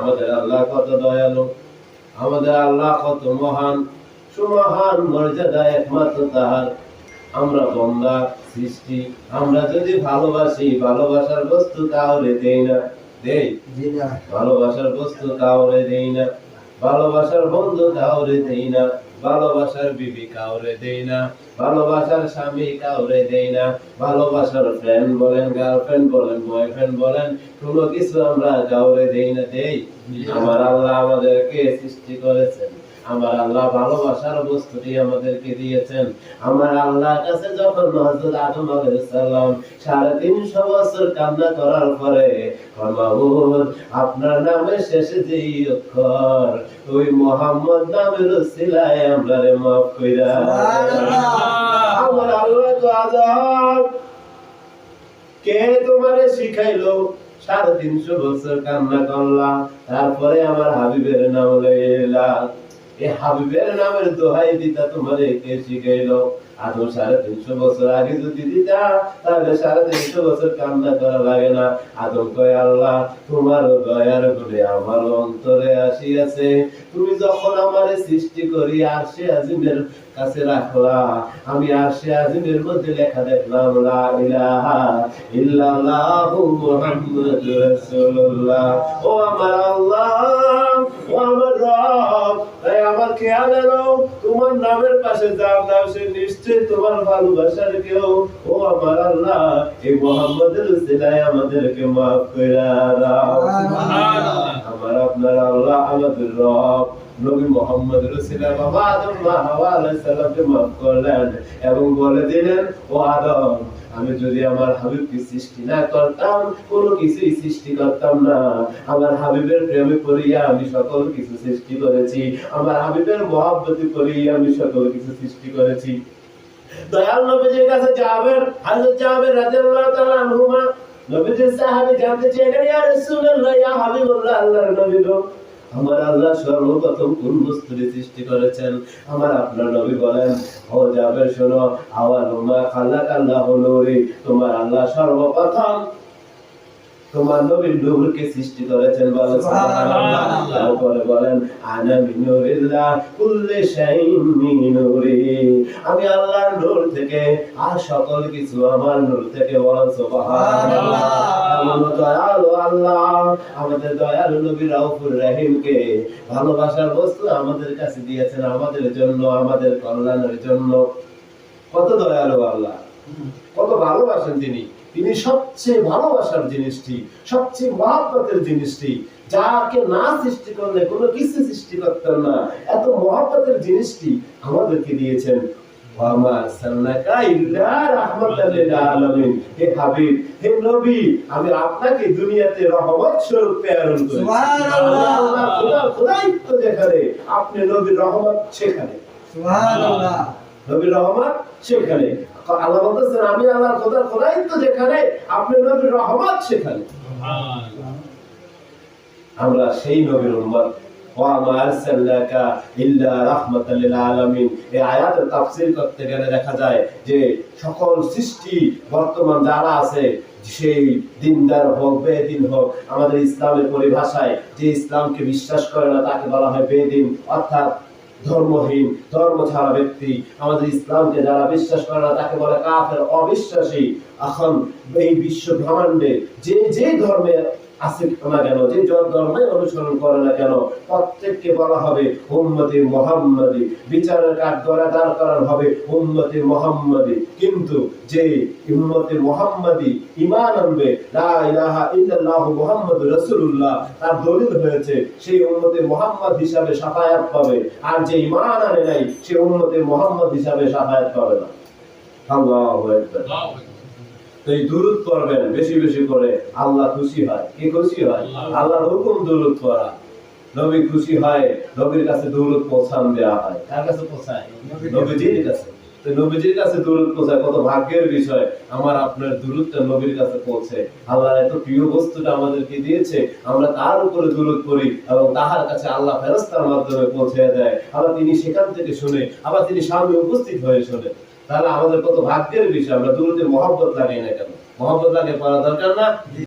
আমাদের আল্লাহ কত দয়ালু আমাদের আল্লাহ কত মহান সুমহান মর্যাদা একমাত্র তাহার। আমরা বন্দা সৃষ্টি আমরা যদি ভালোবাসি ভালোবাসার বস্তু তাহলে দেই না। দেই? ভালোবাসার বস্তু তাহলে দেই না। ভালোবাসার বন্ধু কাউরে দেই না ভালোবাসার বিবি কাউরে দেই না ভালোবাসার স্বামী কাউরে দেই না ভালোবাসার ফ্রেন্ড বলেন গার্লফ্রেন্ড বলেন বয়ফ্রেন্ড বলেন কোনো কিছু আমরা কাউরে দেই না দেই। আমার আল্লাহ আমাদেরকে সৃষ্টি করেছেন। আমার আল্লাহ ভালোবাসার বস্তুটি আমাদেরকে দিয়েছেন। আমার আল্লাহর কাছে যখন হযরত আদম আলাইহিস সাড়ে তিনশো বছর কান্না করার পরে মাহবুব আপনার নামের শেষে যে অক্ষর ওই মোহাম্মদ নামের সিলায় আমরা রে মাফ কইরা আমার আল্লাহ তো আজাব কে তোমারে শিখাইলো? সাড়ে তিনশো বছর কান্না করলাম তারপরে আমার হাবিবের নাম লইলা। হাবিবের নামের দোহাই দিতা তোমারে কে শিখাইলো আদম সাড়ে তিনশো বছর আগে যদি দিতা, তাহলে সাড়ে তিনশো বছর কান্না করা লাগে না। আদম কয়, আল্লাহ, তোমার দয়ার গুণে আমার অন্তরে আসিয়াছে। তুমি যখন আমারে সৃষ্টি করি আরশে আজিমের কাছে রাখলা, আমি আরশে আজিমের মধ্যে লেখা দেখলাম, লা ইলাহা ইল্লাল্লাহু মুহাম্মাদুর রাসূলুল্লাহ। ও আমার আল্লাহ, ও আমার রব খেয়াল তোমার নামের পাশে দাম দাও সে নিশ্চয়ই তোমার ভালোবাসার কেউ। ও আমার আল্লাহ এই মোহাম্মদের উসিলায় আমাদেরকে মাফ করে আমার আপনার আল্লাহ আমাদের রব। নবী মোহাম্মদ সালামকে মাফ করলেন এবং বলে দিলেন, ও আদম, আমি যদি আমার হাবিবকে সৃষ্টি না করতাম, কোনো কিছুই সৃষ্টি করতাম না। আমার হাবিবের প্রেমে পড়িয়া আমি সকল কিছু সৃষ্টি করেছি। আমার হাবিবের মহাব্বতি পড়িয়া আমি সকল কিছু সৃষ্টি করেছি। দয়াল নবীজির কাছে যাবেন হযরত জাবের রাদিয়াল্লাহু তাআলা আনহুমা, নবীজির সাহাবী জানতে চাইলেন ইয়া রাসূলুল্লাহ, ইয়া হাবিবুল্লাহ আল্লাহর নবী আমার আল্লাহ সর্বপ্রথম কোন বস্তুটি সৃষ্টি করেছেন? আমার আপনার নবী বলেন, ও যাবে শোনো, আওয়াল মা খালাক আল্লাহ হলো তোমার আল্লাহ সর্বপ্রথম তোমার নবীর নূরকে সৃষ্টি করেছেন বলো তারপরে বলেন, আনা মিনুরিল্লাহ কুল্লি শাইইন মিনুরি। আমি আল্লাহর নূর থেকে আর সকল কিছু আমার নূর থেকে সুবহানাল্লাহ। দয়ালু আল্লাহ আমাদের দয়ালু নবী রাউফুর রহিমকে ভালোবাসার বস্তু আমাদের কাছে দিয়েছেন আমাদের জন্য, আমাদের কল্যাণের জন্য। কত দয়ালু আল্লাহ, কত ভালোবাসেন তিনি। তিনি সবচেয়ে ভালোবাসার জিনিসটি সবচেয়ে মহাব্বতের জিনিসটি যাকে না সৃষ্টি করলে কোনো কিছু সৃষ্টি করতেন না এত মহাব্বতের জিনিসটি আমাদেরকে দিয়েছেন। আমি আপনাকে দুনিয়াতে রহমত স্বরূপ প্রেরণ আপনি নবীর রহমত সেখানে। নবীর রহমত সেখানে। আল্লাহ বলতেছেন আমি খোদার খোদাইত্ব যেখানে আপনি নবীর রহমত সেখানে। আমরা সেই নবীর উম্মত। করতে গেলে দেখা যায় যে সকল সৃষ্টি বর্তমান যারা আছে সেই দিনদার হোক বেদিন হোক আমাদের ইসলামের পরিভাষায় যে ইসলামকে বিশ্বাস করে না তাকে বলা হয় বেদিন। অর্থাৎ ধর্মহীন ধর্ম ছাড়া ব্যক্তি আমাদের ইসলামকে যারা বিশ্বাস করে না, তাকে বলে কাফের, অবিশ্বাসী। এখন এই বিশ্ব ব্রহ্মাণ্ডে যে যে ধর্মে কিন্তু যে ইমান আনবে, লা তার দলিল হয়েছে, সেই উম্মতি মোহাম্মদ হিসাবে শাফায়াত পাবে। আর যে ইমান আনে নাই, সে উম্মতি মোহাম্মদ হিসাবে শাফায়াত পাবে না। এই দুরুদ করবেন বেশি বেশি করে। আল্লাহ খুশি হয়। কি খুশি হয়? আল্লাহর হুকুম দুরুদ করা নবী খুশি হয়, নবীর কাছে দুরুদ পৌঁছান দেওয়া হয়। কার কাছে পৌঁছায়? নবীজির কাছে। নবীজির কাছে দুরুদ পৌঁছায় কত ভাগ্যের বিষয়। আমার আপনার দুরুদটা নবীর কাছে পৌঁছে। আল্লাহ এত প্রিয় বস্তুটা আমাদেরকে দিয়েছে। আমরা তার উপরে দুরুদ করি এবং তাহার কাছে আল্লাহ ফেরস্তার মাধ্যমে পৌঁছে দেয়। আবার তিনি সেখান থেকে শুনে, আবার তিনি সামনে উপস্থিত হয়ে শুনে। তাহলে আমাদের কত ভাগ্যের বিষয়? আমরা দুরুদের মহব্বত লাগাই না কেন? মহব্বত লাগে পড়া দরকার না।